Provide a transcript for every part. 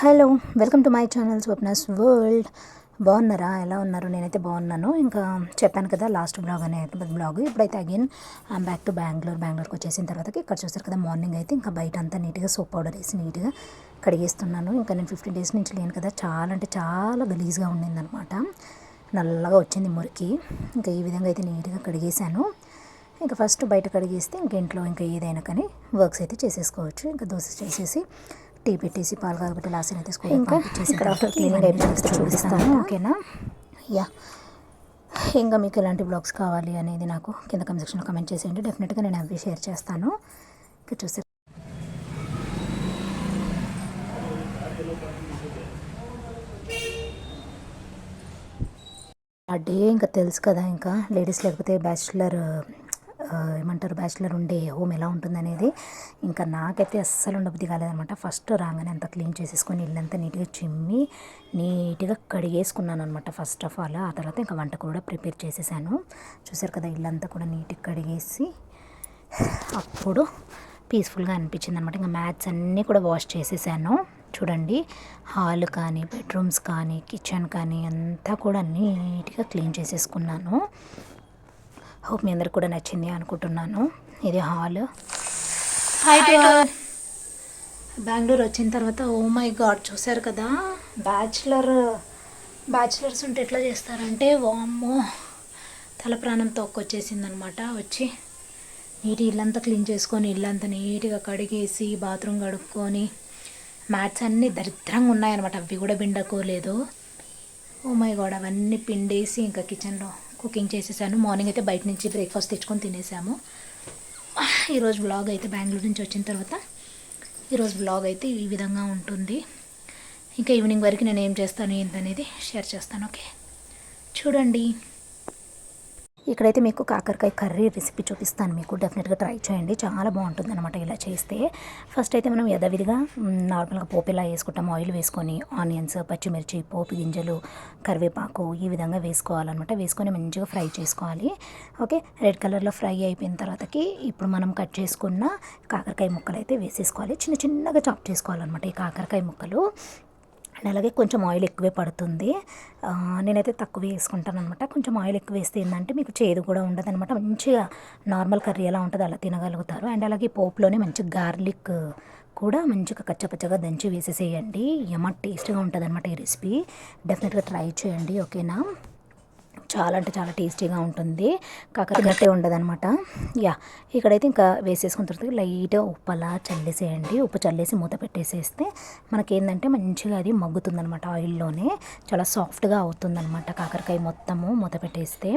Hello welcome to my channel Swapna's world. బాగున్నారా? ఎలా ఉన్నారు? నేనైతే బాగున్నాను. ఇంకా చెప్పాను కదా లాస్ట్ బ్లాగ్ అనే బ్లాగ్. ఇప్పుడైతే again I'm back to Bengaluru బెంగళూరుకి వచ్చేసిన తర్వాత ఇక్కడ చూస్తారు కదా మార్నింగ్ అయితే ఇంకా బయట అంతా నీట్గా సోప్ పౌడర్ వేసి నీట్గా కడిగేస్తున్నాను. ఇంకా నేను ఫిఫ్టీన్ డేస్ నుంచి లేను కదా చాలా అంటే చాలా గలీజ్గా ఉండిందనమాట నల్లగా వచ్చింది మురికి. ఇంకా ఈ విధంగా అయితే నీట్గా కడిగేశాను. ఇంకా ఫస్ట్ బయట కడిగేస్తే ఇంక ఇంట్లో ఇంకా ఏదైనా కానీ వర్క్స్ అయితే చేసేసుకోవచ్చు. ఇంకా దోశ చేసేసి టీ పెట్టేసి పాలు కాగబెట్టి లాస్ట్ అయితే స్కూల్ ఇంకా ఇక్కడ ఆఫ్టర్ క్లీనింగ్ అయిపోయి చూపిస్తాను. ఓకేనా? యా. ఇంకా మీకు ఎలాంటి బ్లాగ్స్ కావాలి అనేది నాకు కింద కమెంట్ సెక్షన్లో కమెంట్ చేసేయండి. డెఫినెట్గా నేను అవి షేర్ చేస్తాను. ఇంకా చూసి ఆ డే ఇంకా తెలుసు కదా ఇంకా లేడీస్ లేకపోతే బ్యాచులర్ ఏమంటారు బ్యాచులర్ ఉండే హోమ్ ఎలా ఉంటుందనేది ఇంకా నాకైతే అస్సలు ఉండబుద్ధి కాలేదనమాట ఫస్ట్ రాగానే అంతా క్లీన్ చేసేసుకొని ఇల్లంతా నీట్గా చిమ్మి నీట్గా కడిగేసుకున్నాను అనమాట ఫస్ట్ ఆఫ్ ఆల్. ఆ తర్వాత ఇంకా వంట కూడా ప్రిపేర్ చేసేసాను. చూసారు కదా ఇల్లంతా కూడా నీట్గా కడిగేసి అప్పుడు పీస్ఫుల్గా అనిపించింది అనమాట ఇంకా మ్యాథ్స్ అన్నీ కూడా వాష్ చేసేసాను. చూడండి హాల్ కానీ బెడ్రూమ్స్ కానీ కిచెన్ కానీ అంతా కూడా నీట్గా క్లీన్ చేసేసుకున్నాను. హోప్ మీ అందరికి కూడా నచ్చింది అనుకుంటున్నాను. ఇది హాల్. హాయ్ బెంగళూరు వచ్చిన తర్వాత ఓ మై గాడ్ చూసారు కదా? బ్యాచులర్ బ్యాచులర్స్ ఉంటే ఎట్లా చేస్తారంటే వామ్మో తల ప్రాణం తొక్కొచ్చేసిందనమాట. వచ్చి నీట్ ఇల్లంతా క్లీన్ చేసుకొని ఇల్లంతా నీట్గా కడిగేసి బాత్రూమ్ కడుక్కొని మ్యాట్స్ అన్నీ దరిద్రంగా ఉన్నాయన్నమాట. అవి కూడా పిండకోలేదు ఓ మై గాడ్ అవన్నీ పిండేసి ఇంకా కిచెన్లో కుకింగ్ చేసేసాను. మార్నింగ్ అయితే బయట నుంచి బ్రేక్ఫాస్ట్ తెచ్చుకొని తినేసాము. ఈరోజు బ్లాగ్ అయితే బెంగళూరు నుంచి వచ్చిన తర్వాత ఈరోజు బ్లాగ్ అయితే ఈ విధంగా ఉంటుంది. ఇంకా ఈవినింగ్ వరకు నేను ఏం చేస్తాను ఏంటనేది షేర్ చేస్తాను ఓకే చూడండి. ఇక్కడైతే మీకు కాకరకాయ కర్రీ రెసిపీ చూపిస్తాను. మీకు డెఫినెట్గా ట్రై చేయండి. చాలా బాగుంటుంది అనమాట ఇలా చేస్తే. ఫస్ట్ అయితే మనం యథావిధిగా నార్మల్గా పోపు ఇలా వేసుకుంటాం. ఆయిల్ వేసుకొని ఆనియన్స్ పచ్చిమిర్చి పోపు గింజలు కరివేపాకు ఈ విధంగా వేసుకోవాలన్నమాట. వేసుకొని మంచిగా ఫ్రై చేసుకోవాలి. ఓకే? రెడ్ కలర్లో ఫ్రై అయిపోయిన తర్వాతకి ఇప్పుడు మనం కట్ చేసుకున్న కాకరకాయ ముక్కలు అయితే వేసేసుకోవాలి. చిన్న చిన్నగా చాప్ చేసుకోవాలన్నమాట ఈ కాకరకాయ ముక్కలు. అండ్ అలాగే కొంచెం ఆయిల్ ఎక్కువే పడుతుంది. నేనైతే తక్కువ వేసుకుంటాను అనమాట కొంచెం ఆయిల్ ఎక్కువ వేస్తే ఏంటంటే మీకు చేదు కూడా ఉండదు అనమాట మంచిగా నార్మల్ కర్రీ ఎలా ఉంటుందో అలా తినగలుగుతారు. అండ్ అలాగే పోపులోనే మంచి గార్లిక్ కూడా మంచిగా కచ్చపచ్చగా దంచి వేసేసేయండి. యమ టేస్ట్గా ఉంటుంది అనమాట ఈ రెసిపీ. డెఫినెట్గా ట్రై చేయండి ఓకేనా? చాలా అంటే చాలా టేస్టీగా ఉంటుంది. కాకపోతే ఉండదు అనమాట యా ఇక్కడైతే ఇంకా వేసేసుకున్న తర్వాత లైట్గా ఉప్పు అలా చల్లేసేయండి. ఉప్పు చల్లేసి మూత పెట్టేసేస్తే మనకేంటంటే మంచిగా అది మగ్గుతుందనమాట ఆయిల్లోనే. చాలా సాఫ్ట్గా అవుతుందనమాట కాకరకాయ మొత్తము మూత పెట్టేస్తే.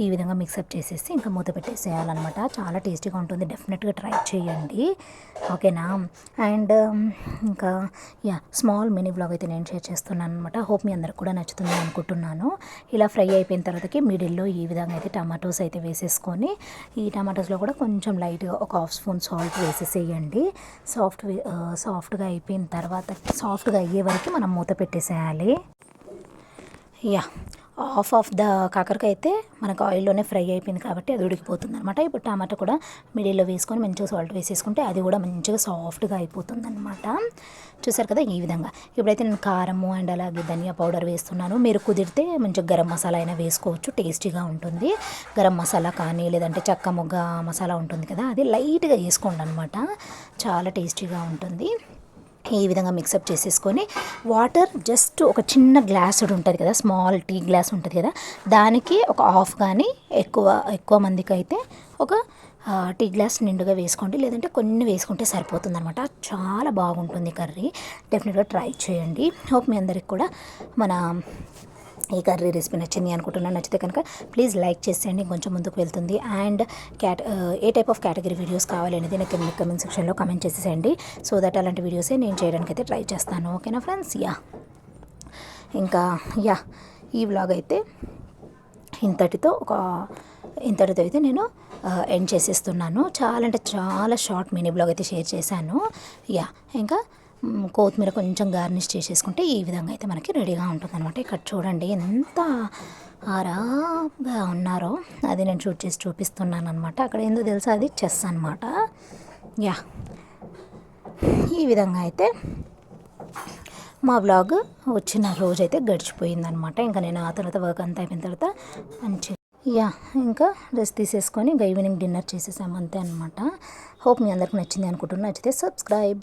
ఈ విధంగా మిక్సప్ చేసేసి ఇంకా మూత పెట్టేసేయాలన్నమాట. చాలా టేస్టీగా ఉంటుంది. డెఫినెట్గా ట్రై చేయండి. ఓకేనా? అండ్ ఇంకా యా స్మాల్ మినీ బ్లాగ్ అయితే నేను షేర్ చేస్తున్నాను అనమాట హోప్ మీ అందరికి కూడా నచ్చుతుంది అనుకుంటున్నాను. ఇలా ఫ్రై అయిపోయిన తర్వాతకి మిడిల్లో ఈ విధంగా అయితే టమాటోస్ అయితే వేసేసుకొని ఈ టమాటోస్లో కూడా కొంచెం లైట్గా ఒక హాఫ్ స్పూన్ సాల్ట్ వేసేసేయండి. సాఫ్ట్ సాఫ్ట్గా అయిపోయిన తర్వాత సాఫ్ట్గా అయ్యే వరకు మనం మూత పెట్టేసేయాలి. యా హాఫ్ ఆఫ్ ద కాకరకాయ అయితే మనకు ఆయిల్లోనే ఫ్రై అయిపోయింది కాబట్టి అది ఉడికిపోతుంది అనమాట ఇప్పుడు టమాటా కూడా మిడిల్లో వేసుకొని మంచిగా సాల్ట్ వేసేసుకుంటే అది కూడా మంచిగా సాఫ్ట్గా అయిపోతుంది అనమాట చూసారు కదా ఈ విధంగా. ఇప్పుడైతే నేను కారము అండ్ అలాగే ధనియా పౌడర్ వేస్తున్నాను. మీరు కుదిరితే మంచిగా గరం మసాలా అయినా వేసుకోవచ్చు. టేస్టీగా ఉంటుంది. గరం మసాలా కానీ లేదంటే చక్క మొగ్గ మసాలా ఉంటుంది కదా అది లైట్గా వేసుకోండి అనమాట చాలా టేస్టీగా ఉంటుంది. ఈ విధంగా మిక్సప్ చేసేసుకొని వాటర్ జస్ట్ ఒక చిన్న గ్లాస్ ఉంటుంది కదా స్మాల్ టీ గ్లాస్ ఉంటుంది కదా దానికి ఒక హాఫ్ కానీ ఎక్కువ ఎక్కువ మందికి అయితే ఒక టీ గ్లాస్ నిండుగా వేసుకోండి. లేదంటే కొన్ని వేసుకుంటే సరిపోతుంది అనమాట చాలా బాగుంటుంది కర్రీ. డెఫినెట్గా ట్రై చేయండి. హోప్ మీ అందరికి కూడా మన ఈ కర్రీ రెసిపీ నచ్చింది అనుకుంటున్నాను నచ్చితే కనుక ప్లీజ్ లైక్ చేసేయండి. కొంచెం ముందుకు వెళ్తుంది. And cat uh, a type of category videos కావాలి అనేది నాకు కింద కమెంట్ సెక్షన్లో కమెంట్ చేసేసేయండి. సో దట్ అలాంటి వీడియోసే నేను చేయడానికి అయితే ట్రై చేస్తాను ఓకేనా ఫ్రెండ్స్ యా ఇంకా యా ఈ వ్లాగ్ అయితే ఇంతటితో ఒక ఇంతటితో అయితే నేను uh, ఎండ్ చేసేస్తున్నాను. చాలా అంటే చాలా షార్ట్ మినీ బ్లాగ్ అయితే షేర్ చేశాను. యా ఇంకా కొత్తిమీర కొంచెం గార్నిష్ చేసేసుకుంటే ఈ విధంగా అయితే మనకి రెడీగా ఉంటుంది అనమాట ఇక్కడ చూడండి ఎంత ఆరాగా ఉన్నారో. అది నేను షూట్ చేసి చూపిస్తున్నాను అనమాట అక్కడ ఏందో తెలుసా? అది చెస్ అనమాట యా. ఈ విధంగా అయితే మా వ్లాగ్ వచ్చిన రోజైతే గడిచిపోయిందనమాట ఇంకా నేను ఆ తర్వాత వర్క్ అంతా అయిపోయిన తర్వాత మంచి యా ఇంకా డ్రెస్ తీసేసుకొని ఇంకా ఈవినింగ్ డిన్నర్ చేసేసాము అంతే అనమాట హోప్ మీ అందరికి నచ్చింది అనుకుంటున్నా. నచ్చితే subscribe.